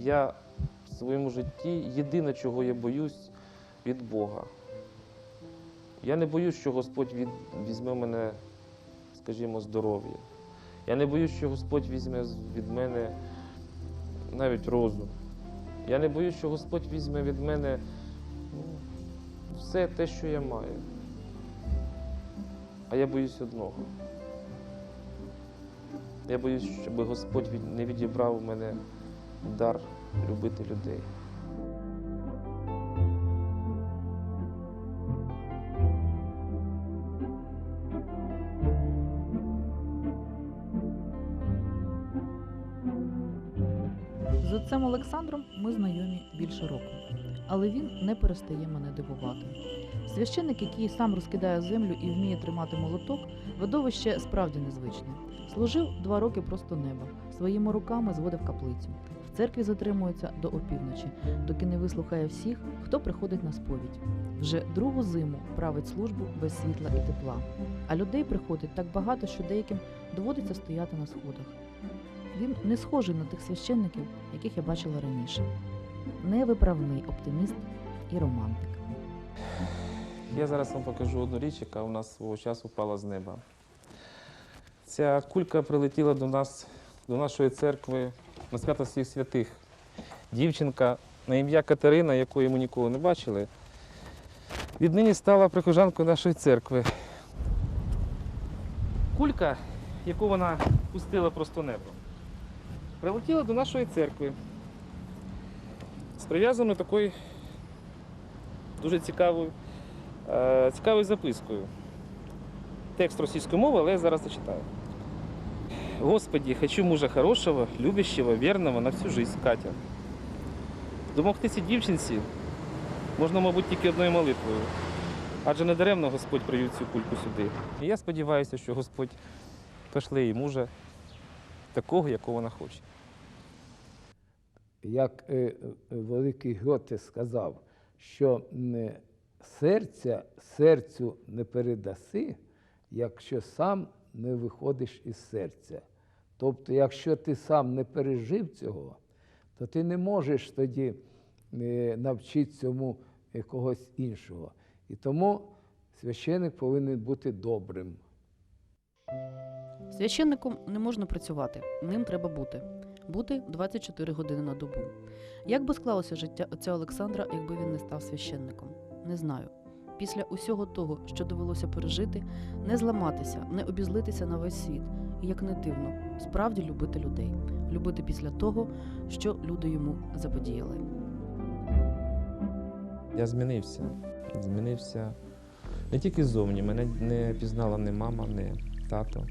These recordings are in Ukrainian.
Я в своєму житті єдине, чого я боюсь від Бога. Я не боюсь, що Господь від, візьме мене, скажімо, здоров'я. Я не боюсь, що Господь візьме від мене навіть розум. Я не боюсь, що Господь візьме від мене ну, все те, що я маю. А я боюсь одного. Я боюсь, щоб Господь не відібрав у мене дар любити людей. З отцем Олександром ми знайомі більше року, але він не перестає мене дивувати. Священник, який сам розкидає землю і вміє тримати молоток, видовище справді незвичне. Служив два роки просто неба, своїми руками зводив каплицю. Церкві затримується до опівночі, доки не вислухає всіх, хто приходить на сповідь. Вже другу зиму править службу без світла і тепла. А людей приходить так багато, що деяким доводиться стояти на сходах. Він не схожий на тих священників, яких я бачила раніше. Невиправний оптиміст і романтик. Я зараз вам покажу одну річ, яка у нас свого часу впала з неба. Ця кулька прилетіла до нас, до нашої церкви на свято всіх святих. Дівчинка на ім'я Катерина, якої ми ніколи не бачили, віднині стала прихожанкою нашої церкви. Кулька, яку вона пустила просто небо, прилетіла до нашої церкви з прив'язаною такою дуже цікавою е, цікавою запискою. Текст російської мови, але я зараз зачитаю. Господи, хочу мужа хорошого, любящего, верного на всю жизнь, Катя. Домогтися дівчинці можна, мабуть, тільки одною молитвою. Адже не даремно Господь привів цю кульку сюди. І я сподіваюся, що Господь пошле їй мужа такого, якого вона хоче. як е, е, великий Гьоте сказав, що м, серця серцю не передаси, якщо сам не виходиш із серця. Тобто, якщо ти сам не пережив цього, то ти не можеш тоді е, навчити цьому когось іншого. І тому священик повинен бути добрим. Священником не можна працювати, ним треба бути. Бути 24 години на добу. Як би склалося життя отця Олександра, якби він не став священником? Не знаю. Після усього того, що довелося пережити, не зламатися, не обізлитися на весь світ. І як не дивно, справді любити людей, любити після того, що люди йому заподіяли. Я змінився. Змінився не тільки ззовні. Мене не пізнала ні мама, ні тато.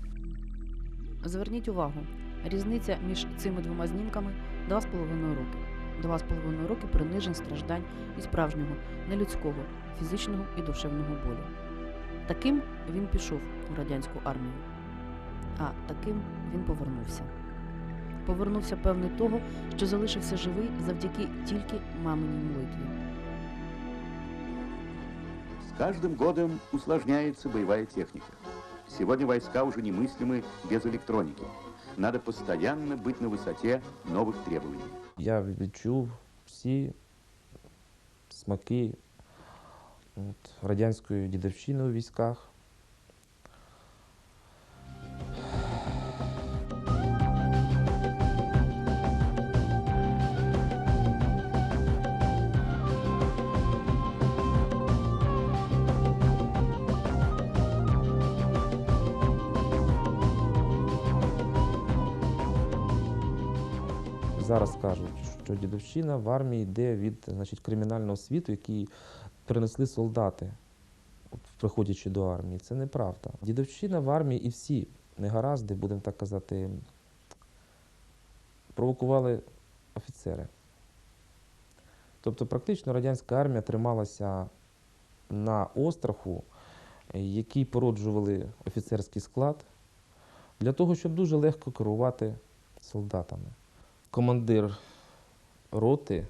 Зверніть увагу, різниця між цими двома знімками два з половиною роки. Два з половиною роки принижень, страждань і справжнього, нелюдського, фізичного і душевного болю. Таким він пішов у радянську армію, а таким він повернувся. Повернувся певний того, що залишився живий завдяки тільки маминій молитві. С каждым годом усложняется боевая техника. Сегодня войска уже немыслимы без электроники. Надо постоянно быть на высоте новых требований. Я відчув всі смаки от, радянської дідовщини у військах. Зараз кажуть, що дідовщина в армії йде від значить, кримінального світу, який принесли солдати, приходячи до армії. Це неправда. Дідовщина в армії і всі негаразди, будемо так казати, провокували офіцери. Тобто, практично радянська армія трималася на остраху, який породжували офіцерський склад, для того, щоб дуже легко керувати солдатами командир роти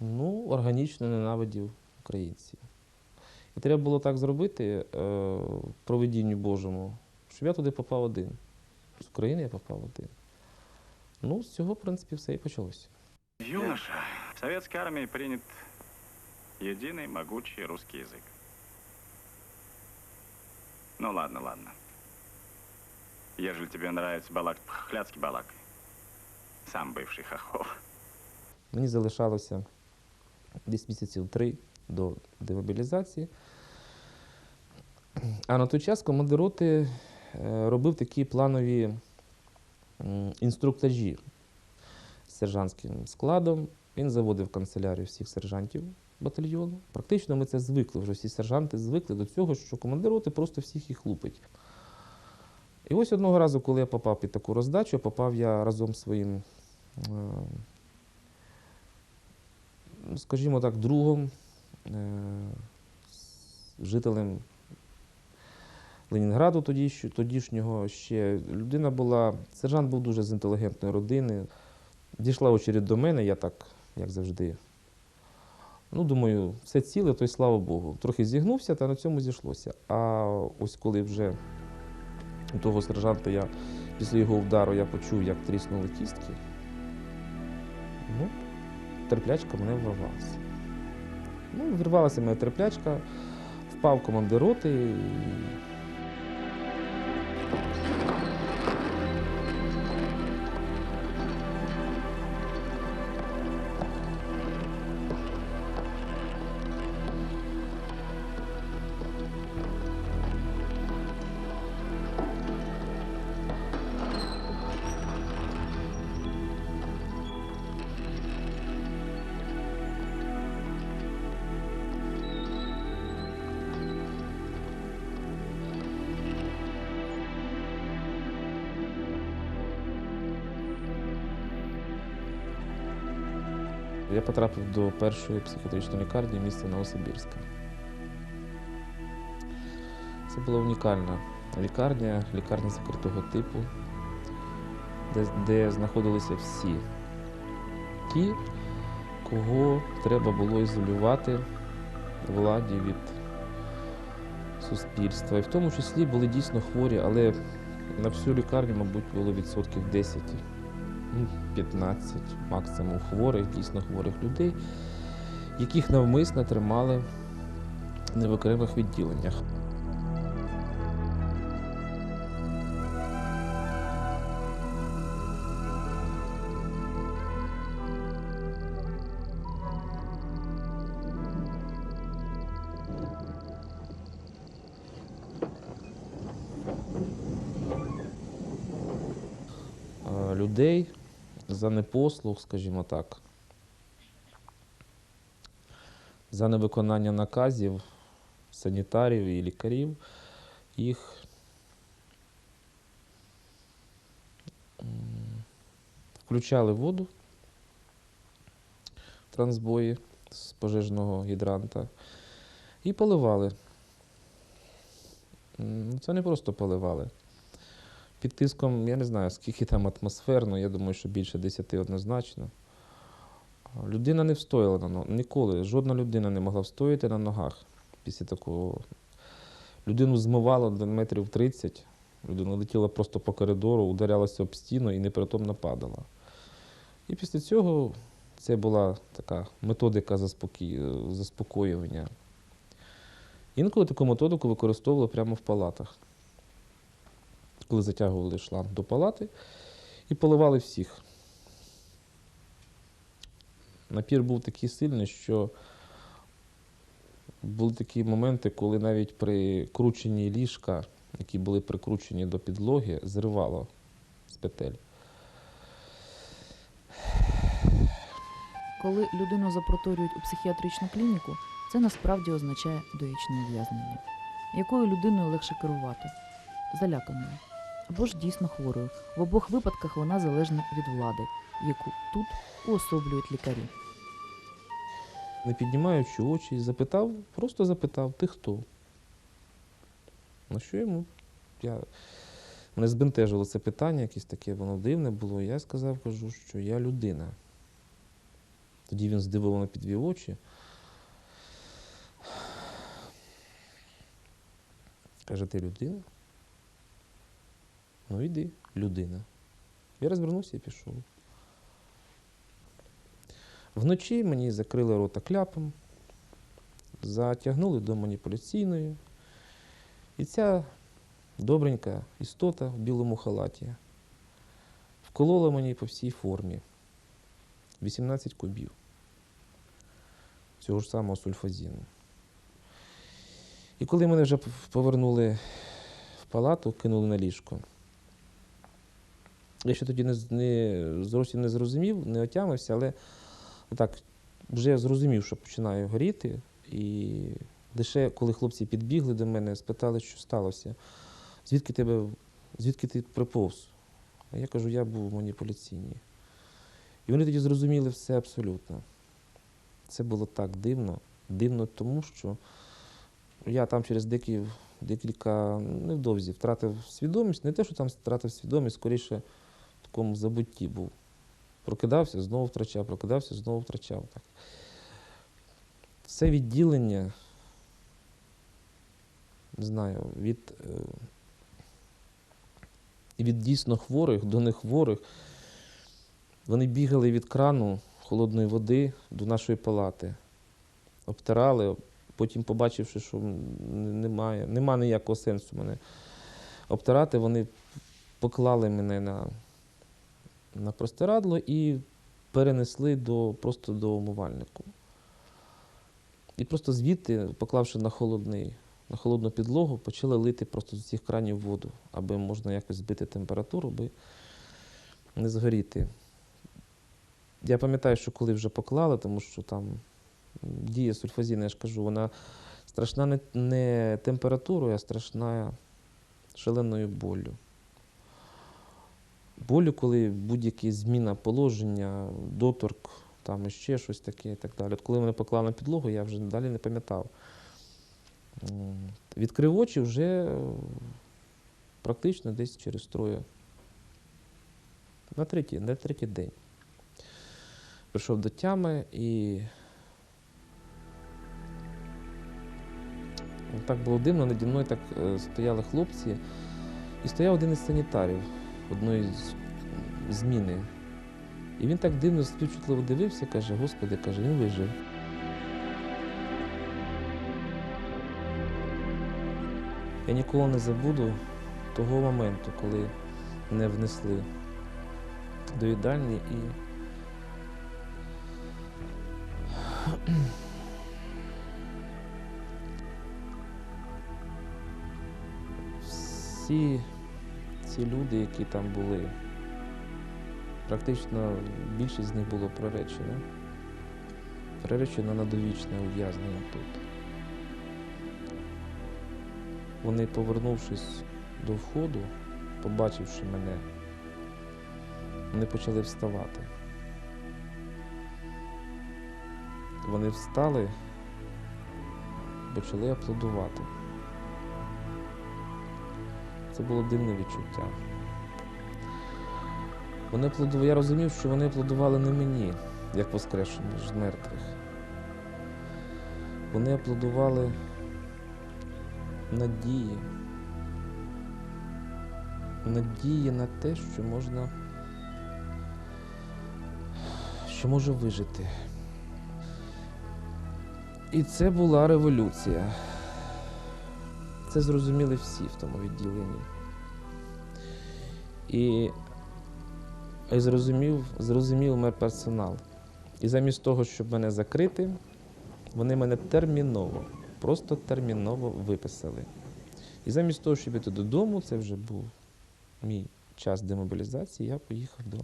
ну, органічно ненавидів українців. І треба було так зробити е, проведінню Божому, щоб я туди попав один. З України я попав один. Ну, з цього, в принципі, все і почалося. Юноша, в советской армии принят единый могучий русский язык. Ну ладно, ладно. Ежели тебе нравится балак хляцкий балак, сам бывший хохол. Мені залишалося десь місяців три до демобілізації. А на той час командир роти е, робив такі планові інструктажі з сержантським складом. Він заводив канцелярію всіх сержантів батальйону. Практично ми це звикли, вже всі сержанти звикли до цього, що командир роти просто всіх їх лупить. І ось одного разу, коли я попав під таку роздачу, попав я разом з своїм скажімо так, другом, е, жителем Ленінграду тодішнього ще людина була, сержант був дуже з інтелігентної родини. Дійшла очередь до мене, я так, як завжди. Ну, думаю, все ціле, то й слава Богу. Трохи зігнувся, та на цьому зійшлося. А ось коли вже у того сержанта я після його удару я почув, як тріснули кістки. Ну, терплячка мене врвалася. Ну, вирвалася моя терплячка, впав командир роти. І... Я потрапив до першої психіатричної лікарні міста Новосибірська. Це була унікальна лікарня, лікарня закритого типу, де, де знаходилися всі ті, кого треба було ізолювати владі від суспільства. І в тому числі були дійсно хворі, але на всю лікарню, мабуть, було відсотків 10 ну, 15 максимум хворих, дійсно хворих людей, яких навмисно тримали не в окремих відділеннях. За непослух, скажімо так, за невиконання наказів санітарів і лікарів, їх включали в воду трансбої з пожежного гідранта і поливали. Це не просто поливали. Під тиском, я не знаю, скільки там атмосферно, я думаю, що більше 10 однозначно. Людина не встояла на ногах. Ніколи. Жодна людина не могла встояти на ногах після такого. Людину змивало до метрів 30. Людина летіла просто по коридору, ударялася об стіну і непритомно падала. І після цього це була така методика заспокоювання. Інколи таку методику використовували прямо в палатах коли затягували шланг до палати і поливали всіх. Напір був такий сильний, що були такі моменти, коли навіть при крученні ліжка, які були прикручені до підлоги, зривало з петель. Коли людину запроторюють у психіатричну клініку, це насправді означає довічне ув'язнення. Якою людиною легше керувати? Заляканою або ж дійсно хворою. В обох випадках вона залежна від влади, яку тут уособлюють лікарі. Не піднімаючи очі, запитав, просто запитав, ти хто? На що йому? Я... Мене збентежило це питання, якесь таке, воно дивне було. Я сказав, кажу, що я людина. Тоді він здивовано підвів очі. Каже, ти людина? Ну йди, людина. Я розвернувся і пішов. Вночі мені закрили рота кляпом, затягнули до маніпуляційної. І ця добренька істота в білому халаті вколола мені по всій формі 18 кубів цього ж самого сульфазіну. І коли мене вже повернули в палату, кинули на ліжко, я ще тоді не, не, зовсім не зрозумів, не отямився, але так, вже зрозумів, що починаю горіти. І лише коли хлопці підбігли до мене, спитали, що сталося, звідки тебе, звідки ти приповз? А я кажу, я був в маніпуляційній. І вони тоді зрозуміли все абсолютно. Це було так дивно. Дивно тому, що я там через деякі, декілька невдовзі втратив свідомість. Не те, що там втратив свідомість, скоріше в такому забутті був. Прокидався, знову втрачав, прокидався, знову втрачав. Так. Це відділення, не знаю, від, е, від дійсно хворих до нехворих. Вони бігали від крану холодної води до нашої палати, обтирали, потім, побачивши, що немає, нема ніякого сенсу мене обтирати, вони поклали мене на, на простирадло і перенесли до, просто до умивальнику. І просто звідти, поклавши на холодний, на холодну підлогу, почали лити просто з цих кранів воду, аби можна якось збити температуру, аби не згоріти. Я пам'ятаю, що коли вже поклали, тому що там дія сульфазіна, я ж кажу, вона страшна не, температурою, а страшна шаленою болю. Болю, коли будь-яка зміна положення, доторк, там іще щось таке і так далі. От коли мене поклали на підлогу, я вже далі не пам'ятав. Відкрив очі вже е, практично десь через троє. На третій, на третій день. Прийшов до тями і. Так було дивно, наді мною так е, стояли хлопці, і стояв один із санітарів одної з зміни. І він так дивно співчутливо дивився, каже, Господи, каже, він вижив. Я ніколи не забуду того моменту, коли мене внесли до їдальні і всі ці люди, які там були, практично більшість з них було приречено. Приречено на довічне ув'язнення тут. Вони, повернувшись до входу, побачивши мене, вони почали вставати. Вони встали, почали аплодувати. Це було дивне відчуття. Вони аплодували, я розумів, що вони аплодували не мені, як воскрешеному з мертвих. Вони аплодували надії. Надії на те, що можна. що може вижити. І це була революція. Це зрозуміли всі в тому відділенні. І, і зрозумів, зрозумів медперсонал. І замість того, щоб мене закрити, вони мене терміново, просто терміново виписали. І замість того, щоб іти додому, це вже був мій час демобілізації, я поїхав до.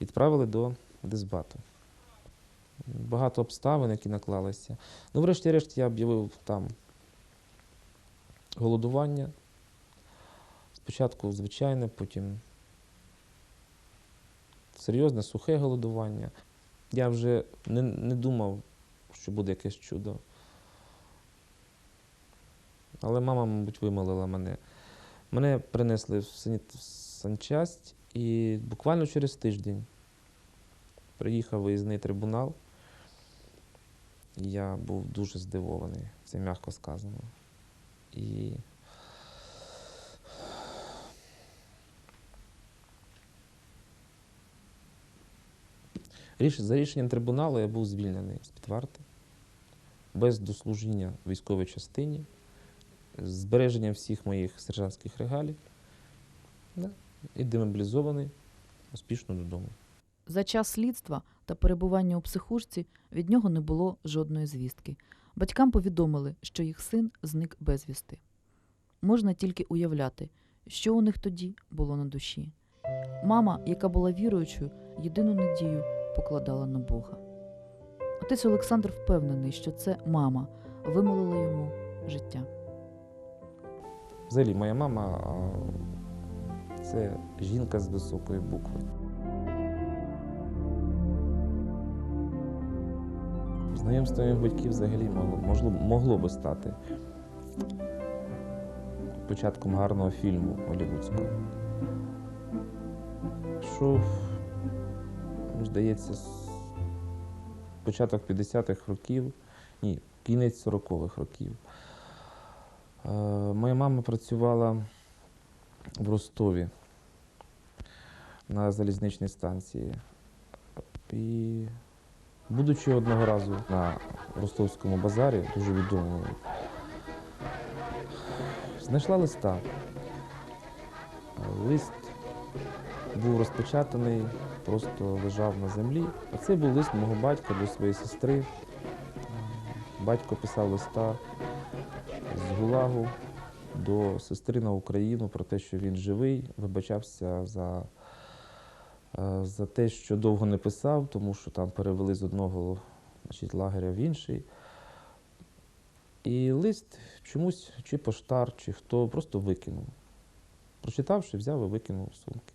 Відправили до дисбату. Багато обставин, які наклалися. Ну, врешті-решт, я об'явив там голодування. Спочатку звичайне, потім серйозне, сухе голодування. Я вже не, не думав, що буде якесь чудо. Але мама, мабуть, вимолила мене. Мене принесли в санчасть і буквально через тиждень приїхав виїзний трибунал. Я був дуже здивований, це м'яко сказано. І За рішенням трибуналу я був звільнений з-під варти, без дослужіння військовій частині, з збереженням всіх моїх сержантських регалій да, і демобілізований успішно додому. За час слідства та перебування у психушці від нього не було жодної звістки. Батькам повідомили, що їх син зник безвісти. Можна тільки уявляти, що у них тоді було на душі. Мама, яка була віруючою, єдину надію покладала на Бога. Отець Олександр впевнений, що це мама вимолила йому життя. Взагалі, моя мама це жінка з високої букви. Знайомство моїх батьків взагалі могло, могло би стати початком гарного фільму голівудського. Що, здається, початок 50-х років, ні, кінець 40-х років. Е, Моя мама працювала в Ростові на залізничній станції. І, будучи одного разу на Ростовському базарі, дуже відомому, знайшла листа. Лист був розпечатаний, просто лежав на землі. А це був лист мого батька до своєї сестри. Батько писав листа з Гулагу до сестри на Україну про те, що він живий, вибачався за, е, за те, що довго не писав, тому що там перевели з одного значить, лагеря в інший. І лист чомусь чи поштар, чи хто просто викинув. Прочитавши, взяв і викинув сумки.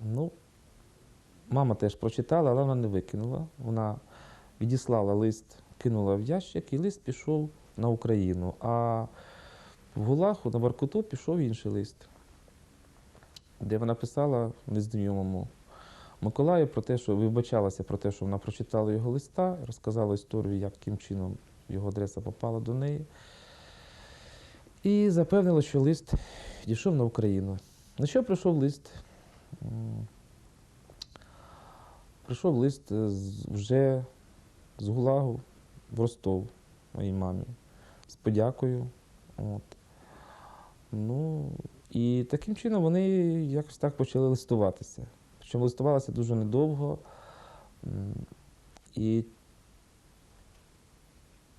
Ну, мама теж прочитала, але вона не викинула. Вона відіслала лист, кинула в ящик, і лист пішов на Україну. А в Гулаху на Воркуту пішов інший лист, де вона писала незнайомому Миколаю про те, що вибачалася про те, що вона прочитала його листа, розказала історію, яким чином його адреса попала до неї. І запевнила, що лист дійшов на Україну. На що прийшов лист? Прийшов лист е, вже з Гулагу в Ростов моїй мамі з подякою. От. Ну, і таким чином вони якось так почали листуватися. Причому листувалися дуже недовго. І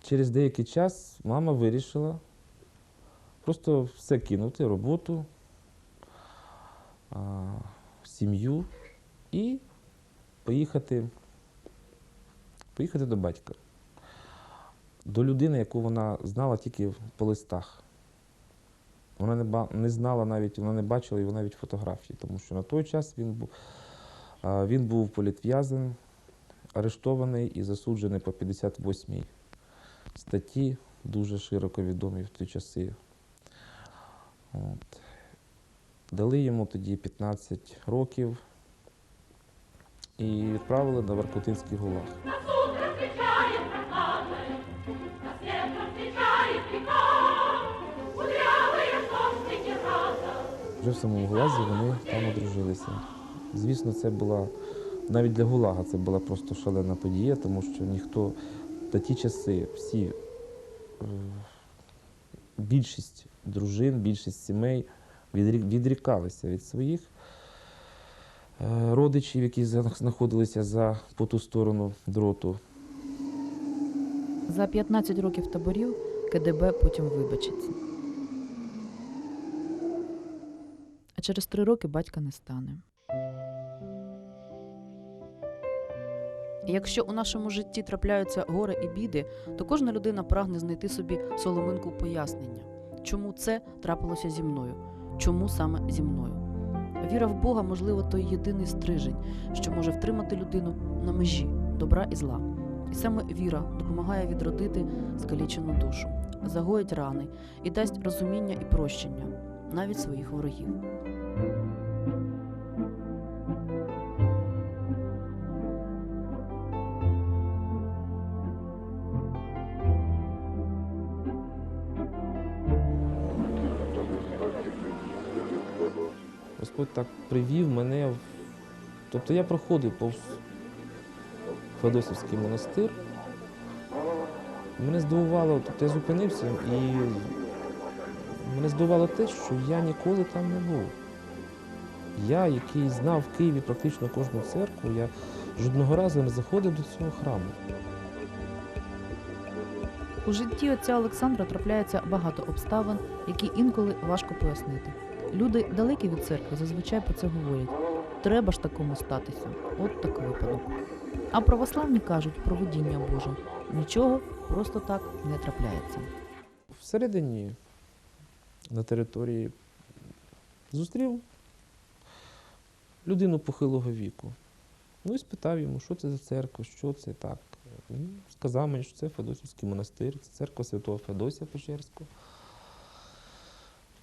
через деякий час мама вирішила просто все кинути, роботу, сім'ю і поїхати, поїхати до батька до людини, яку вона знала тільки по листах. Вона не, не знала навіть, вона не бачила його навіть фотографії, тому що на той час він був, він був політв'язаний, арештований і засуджений по 58-й статті, дуже широко відомій в ті часи. От. Дали йому тоді 15 років і відправили на Воркутинський гулаг. Вже в самому Гулазі вони там одружилися. Звісно, це була навіть для Гулага це була просто шалена подія, тому що ніхто та ті часи всі е, більшість дружин, більшість сімей відрікалися від своїх е, родичів, які знаходилися за по ту сторону дроту. За 15 років таборів КДБ потім вибачиться. А через три роки батька не стане. Якщо у нашому житті трапляються горе і біди, то кожна людина прагне знайти собі соломинку пояснення, чому це трапилося зі мною, чому саме зі мною. Віра в Бога, можливо, той єдиний стрижень, що може втримати людину на межі добра і зла. І саме віра допомагає відродити скалічену душу, загоїть рани і дасть розуміння і прощення навіть своїх ворогів. Господь так привів мене. Тобто я проходив повз Феодосівський монастир. Мене здивувало, тобто я зупинився і мене здивувало те, що я ніколи там не був. Я, який знав в Києві практично кожну церкву, я жодного разу не заходив до цього храму. У житті отця Олександра трапляється багато обставин, які інколи важко пояснити. Люди далекі від церкви зазвичай про це говорять. Треба ж такому статися. От так випадок. А православні кажуть про видіння Боже. Нічого просто так не трапляється. Всередині на території зустрів людину похилого віку. Ну і спитав йому, що це за церква, що це так. Сказав мені, що це Феодосівський монастир, це церква святого Феодосія Печерського.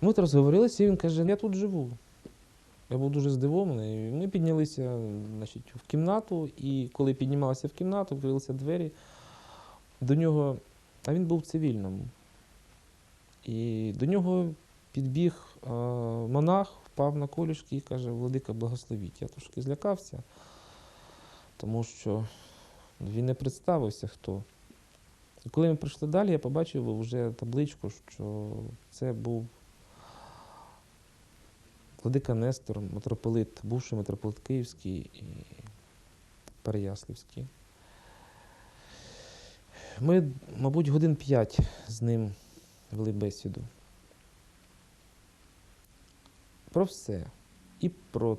Ми розговорилися, і він каже, я тут живу. Я був дуже здивований. Ми піднялися значить, в кімнату, і коли піднімалися в кімнату, відкрилися двері, до нього, а він був в цивільному. І до нього підбіг е, монах, впав на колішки і каже, Владика, благословіть. Я трошки злякався, тому що він не представився хто. І коли ми прийшли далі, я побачив вже табличку, що це був Владика Нестор, митрополит, бувший митрополит Київський і Переяслівський. Ми, мабуть, годин п'ять з ним вели бесіду. Про все. І про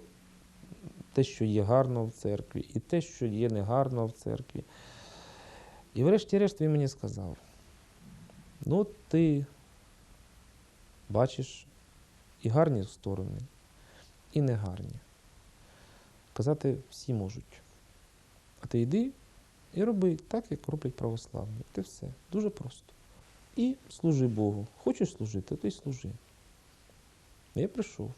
те, що є гарно в церкві, і те, що є негарно в церкві. І врешті-решт він мені сказав: ну, ти бачиш і гарні сторони, і негарні. Казати всі можуть. А ти йди і роби так, як роблять православні. Ти все. Дуже просто. І служи Богу. Хочеш служити, то й служи. Я прийшов.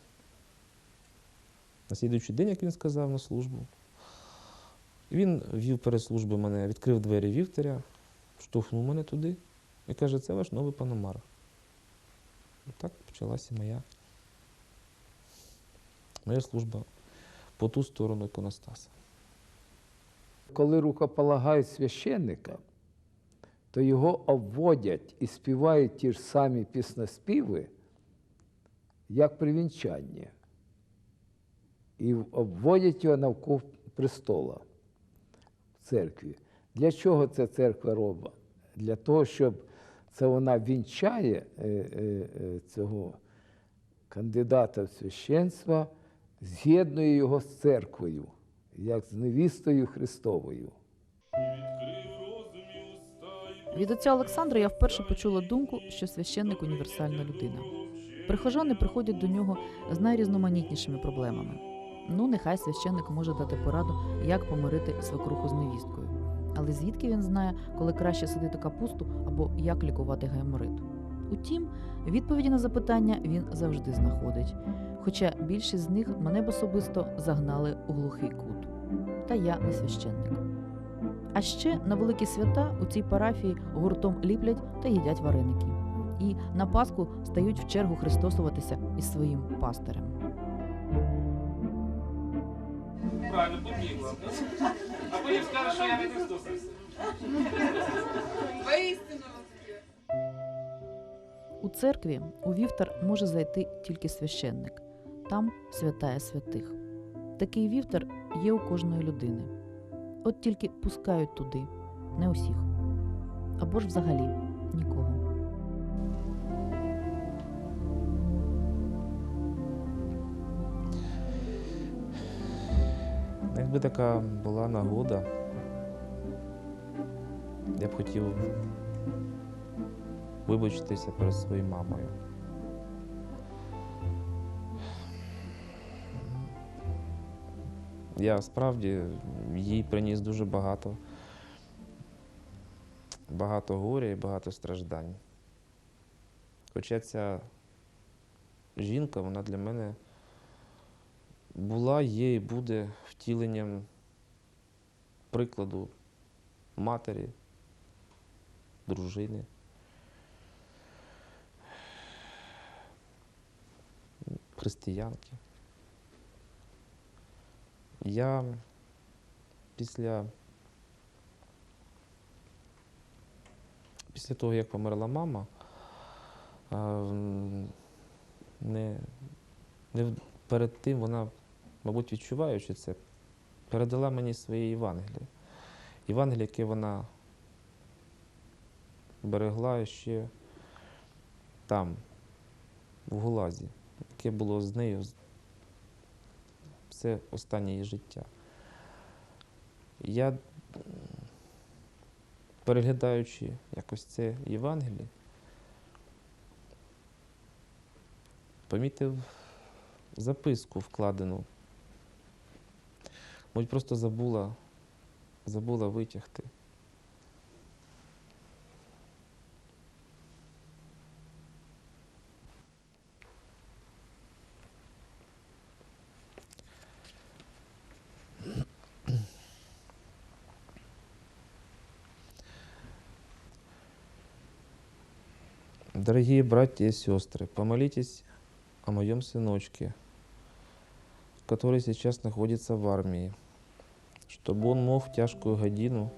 На слідуючий день, як він сказав, на службу. Він вів перед служби мене, відкрив двері вівтаря, штовхнув мене туди і каже, це ваш новий паномар. І так почалася моя, моя служба по ту сторону іконостаса. Коли рукополагають священника, то його обводять і співають ті ж самі піснеспіви, як при вінчанні. І обводять його навколо престола в церкві. Для чого це церква робить? Для того, щоб це вона вінчає е, е, е, цього кандидата в священство, з'єднує його з церквою, як з невістою Христовою. Від отця Олександра я вперше почула думку, що священник універсальна людина. Прихожани приходять до нього з найрізноманітнішими проблемами. Ну, нехай священник може дати пораду, як помирити свекруху з невісткою. Але звідки він знає, коли краще садити капусту або як лікувати гайморит? Утім, відповіді на запитання він завжди знаходить. Хоча більшість з них мене б особисто загнали у глухий кут. Та я не священник. А ще на великі свята у цій парафії гуртом ліплять та їдять вареники. І на Пасху стають в чергу христосуватися із своїм пастирем. Правильно, побігла. А потім скаже, що я не Христос. У церкві у вівтар може зайти тільки священник. Там святая святих. Такий вівтар є у кожної людини. От тільки пускають туди, не усіх. Або ж взагалі нікого. Якби така була нагода, я б хотів вибачитися перед своєю мамою. Я справді їй приніс дуже багато, багато горя і багато страждань. Хоча ця жінка, вона для мене була, є і буде втіленням прикладу матері, дружини. християнки. Я після після того, як померла мама, не, не перед тим вона, мабуть, відчуваючи це, передала мені своє Євангеліє. Євангеліє, яке вона берегла ще там, в Гулазі яке було з нею все останнє її життя. Я, переглядаючи якось це Євангеліє, помітив записку вкладену. Мабуть, просто забула, забула витягти. Дорогие братья и сестры, помолитесь о моем сыночке, который сейчас находится в армии, чтобы он мог в тяжкую годину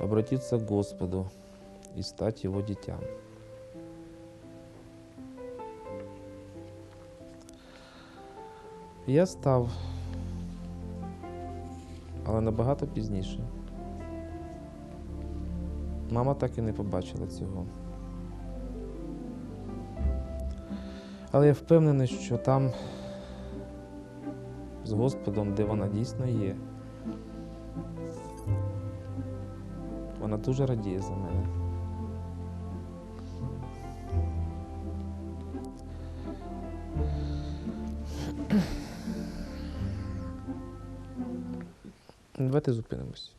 обратиться к Господу и стать его дитям. Я став, але набагато пізніше. Мама так і не побачила цього. Але я впевнений, що там з Господом, де вона дійсно є, вона дуже радіє за мене. Давайте зупинимось.